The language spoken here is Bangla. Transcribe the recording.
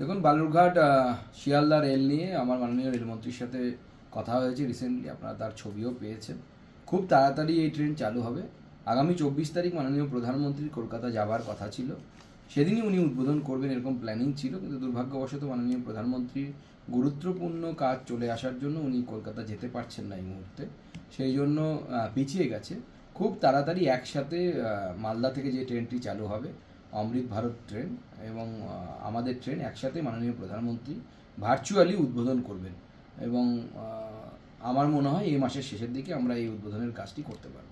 দেখুন, বালুরঘাট শিয়ালদা রেল নিয়ে আমার মাননীয় রেলমন্ত্রীর সাথে কথা হয়েছে রিসেন্টলি আপনারা তার ছবিও পেয়েছেন। খুব তাড়াতাড়ি এই ট্রেন চালু হবে। আগামী চব্বিশ তারিখ মাননীয় প্রধানমন্ত্রীর কলকাতা যাবার কথা ছিল। সেদিনই উনি উদ্বোধন করবেন, এরকম প্ল্যানিং ছিল, কিন্তু দুর্ভাগ্যবশত মাননীয় প্রধানমন্ত্রীর গুরুত্বপূর্ণ কাজ চলে আসার জন্য উনি কলকাতা যেতে পারছেন না এই মুহূর্তে। সেই জন্য পিছিয়ে গেছে। খুব তাড়াতাড়ি একসাথে মালদা থেকে যে ট্রেনটি চালু হবে অমৃত ভারত ট্রেন এবং আমাদের ট্রেন একসাথে মাননীয় প্রধানমন্ত্রী ভার্চুয়ালি উদ্বোধন করবেন এবং আমার মনে হয় এই মাসের শেষের দিকে আমরা এই উদ্বোধনের কাজটি করতে পারব।